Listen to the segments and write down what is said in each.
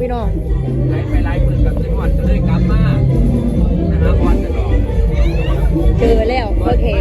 พี่น้องหายไปหลายหมื่นกับขึ้นหอดก็เลยกลับมานะฮะบอลกันหรอเจอแล้วพ่อเข็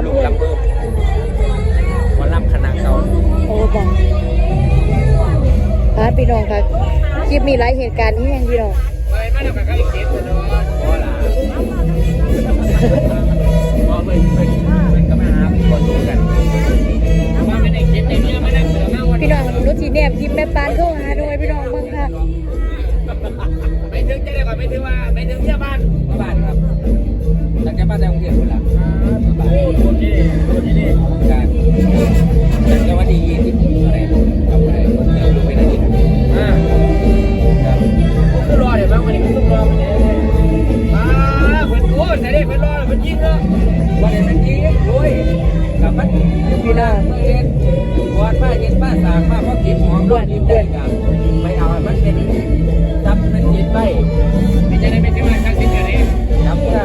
ำลูกเพิ่นลำเบิ้มวันลำขนาดเก่าโอ้บังพาพี่น้องค่ะคลิปมีหลายเหตุการณ์ที่ยังพี่น้อง ไปมาแล้วก็ใกล้เก็บเลยเนา วันนี้มันยิงด้วยกับมันพี่นาเมื่อเย็นกอดมาเย็นมาสางมาเพราะกินหอมด้วยยิ้มได้กันไม่เอามันเป็นจับมันยินไปไม่จะได้ไม่ถึงว่าชักสิ้นอย่างนี้จับก็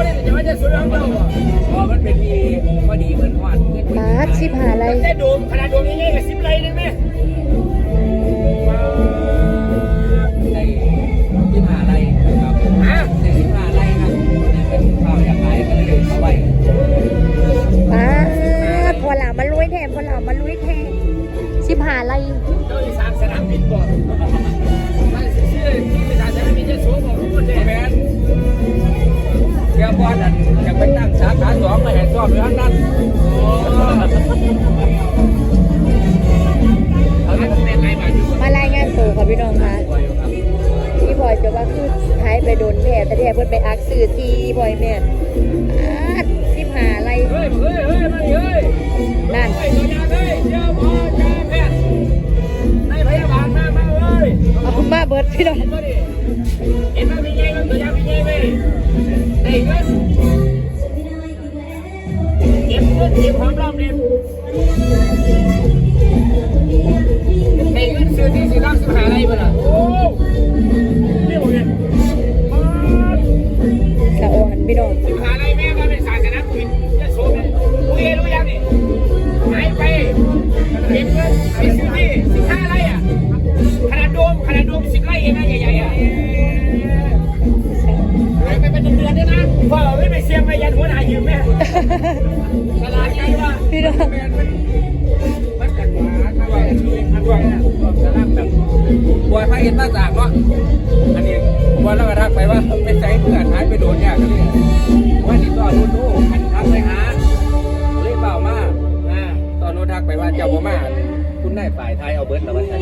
ยเลยจะว่าจะสวยของเราพอมันเป็นดีพอดีเหมือนหวานเงินบาทสิบหาอะไรแต่โดมขนาดโดมยังไงกับสิบไรนึงไหมในที่มหา ไปตั้งสาขาสองมาแห่ชอบอยู่ข้างนั้นเขาเรียกเป็นไรมาอยู่มารายงานตัวค่ะพี่น้องค่ะ พี่พลอยจะว่าคือหายไปโดนแม่แต่แท้เพิ่นไปอักสื่อทีพลอยแม่นอาดสิบหาอะไรเฮ้ยเฮ้ยเฮ้ย เก็บเงินเก็บหอมรอบเรียน พี่น้องมันกันหวานทางทาว่าสลับอยพระเห็นมาจากเนาะ อันนี้บอยแล้วก็ทักไปว่าเป็นใจเพื่อนหายไปโดนยากกันเลยว่านี่ต่อรุ่นโอ้อันทักไปหาเลยเปล่ามาอ่าตอนโน้นทักไปว่าเจ้าบ่มาคุณได้ฝ่ายไทยเอาเบิร์ดแล้วว่าใช่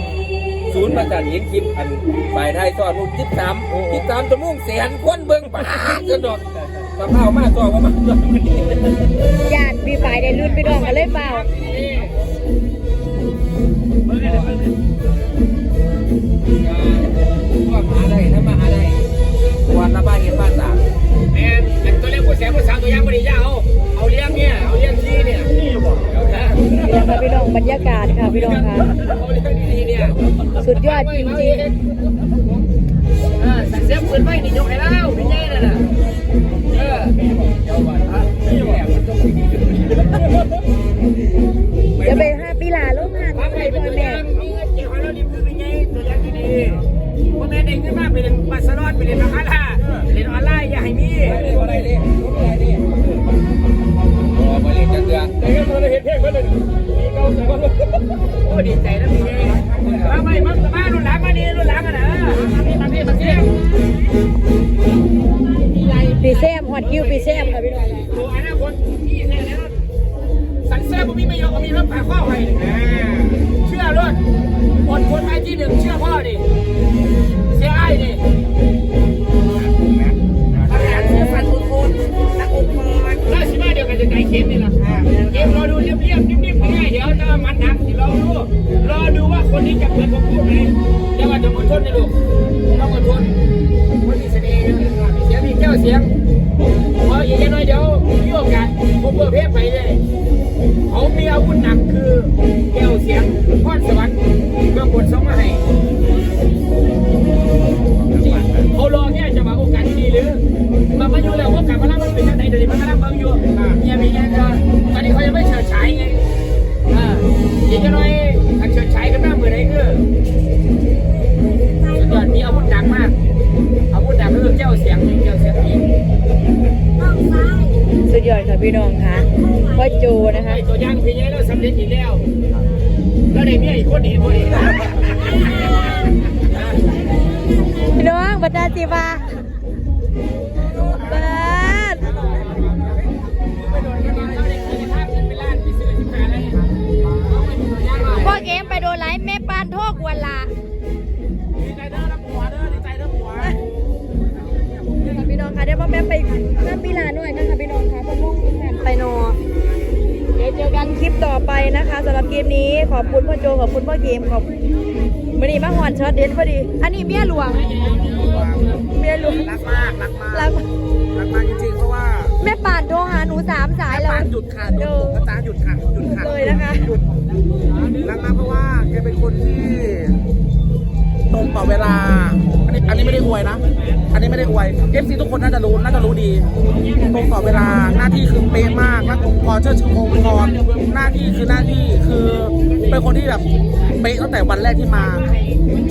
ศูนย์ประสานเห็นคลิปอันฝ่ายไทยตอนนู้นจิบสามจิบสามชั่วโมงแสนคนเบิ่งป่าจนดอก ไปบักเผามาตัวว่ามาตัวญาติพี่ฝ่ายได้รุ่นพี่น้องกันเลยเปล่าว่าหาได้ถ้ามาหาได้วันละบ้านเห็นบ้านต่างแม่อันตัวเลี้ยงผู้แสบผู้สาวตัวยังไม่ได้ยาเอาเอาเลี้ยงเนี่ยเอาเลี้ยงที่เนี่ยนี่บอกเอานะนี่แหละค่ะพี่น้องบรรยากาศค่ะพี่น้องค่ะเอาเลี้ยงดีๆเนี่ยสุดยอดจริงเออสักเสียปืนไว้นี่ยกให้เล่าพี่ใหญ่นั่นน่ะเออเจ้าบ้านนี่แหละไปห้าปีหลาลูกหันไว้เป็นพ่อตัวแม่อย่างมีเงินเกี่ยวกับเราดิบคือเป็นไงตัวอย่างที่ดีพ่อแม่เด็กขึ้นมาไปเรียน ที่หนึ่งเชื่อพ่อดิเสียไอ้ดิอาจารย์เชื่อฟันคุณคุณนักองค์กรล่าสิมาเดียวกันจะไก่เกมนี่แหละเกมรอดูเรียบเรียบนิ่มๆง่ายเดี๋ยวจะมันหนักเดี๋ยวรอดูรอดูว่าคนนี้จะเปิดผมพูดไหมเดี๋ยวว่าจะอดทนนะลูกต้องอดทนคนมีเสน่ห์เสียงมีแก้วเสียงพออีกแค่น้อยเดี๋ยวมีโอกาสผมเพิ่มเพศไปเลยเขามีอาวุธหนักคือแก้วเสียงพรสวรรค์ เมื่อบทสองมาให้เขารอแค่จะมาโอกาสที่ดีหรือมามาอยู่แล้วโอกาสมาแล้วมันเป็นยังไงเดี๋ยวนี้มันกำลังเบิ่งอยู่เนี่ยมีแง่ก็ตอนนี้เขายังไม่เฉิดฉายไงอ่าอีกน้อยถ้าเฉิดฉายกันหน้าเมื่อไหร่คือสุดยอดมีอาวุธหนักมากอาวุธหนักคือแก้วเสียงแก้วเสียงอีกสุดยอดค่ะพี่น้องค่ะพ่อโจนะคะไอ้ตัวอย่างพี่ใหญ่เราสำเร็จอีกแล้ว แล้วได้เมียอีกคนอีกคนอีกพี่น้องบรรดาจีบาเปิดไม่โดนกันเขาได้คืนภาพเงินไปล้านไปซื้อสิบห้าล้านเอาไปเป็นตัวอย่างหน่อยพ่อเกมไปโดนไลฟ์แม่ปานโทษกวนลาดีใจเด้อรับหัวเด้อดีใจเด้อหัวค่ะพี่น้องค่ะเดี๋ยวพ่อแม่ไปห้าปี เดี๋ยวเจอกันคลิปต่อไปนะคะสำหรับเกมนี้ขอบคุณพ่อโจขอบคุณพ่อเกมขอบวันนี้มาหอนช็อตเด็ดพอดี อันนี้เมียหลวงเมียหลวงรักมากรักมากรักรักมากจริงๆเพราะว่าแม่ป่านโทรหาหนูสามสายแล้วปานหยุดค่ะหยุดอาจารย์หยุดค่ะหยุดค่ะเลยนะคะหยุดรักมากเพราะว่าแกเป็นคนที่ตรงต่อเวลา อันนี้อันนี้ไม่ได้อวยนะ อันนี้ไม่ได้อวยเอฟซีทุกคนน่าจะรู้น่าจะรู้ดีตรงต่อเวลาหน้าที่คือเป๊ะมากและองค์กรเชิดชูองค์กรหน้าที่คือหน้าที่คือเป็นคนที่แบบเป๊ะตั้งแต่วันแรกที่มา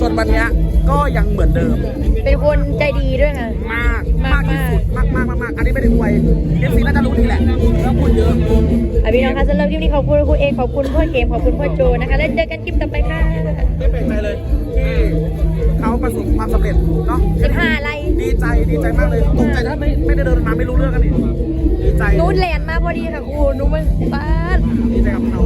จนวันเนี้ยก็ยังเหมือนเดิม เป็นคนใจดีด้วยค่ะมากมากที่สุดมากมากมากมากอันนี้ไม่ได้อวยเอฟซีน่าจะรู้ดีแหละแล้วพูดเยอะ อะพี่น้องคะสำหรับคลิปนี้ขอบคุณคุณเอกขอบคุณพ่อเกมขอบคุณพ่อโจนะคะ แล้วเจอกันคลิปต่อไปค่ะ ไม่แปลกใจเลยที่ เขาประสบความสำเร็จเนาะสิบห้าอะไรดีใจดีใจมากเลยตกใจถ้าไม่ไม่ได้เดินมาไม่รู้เรื่องกันอีกดีใจนูนแลนด์มาพอดีค่ะครูหนูมันป้านดีใจกับเขา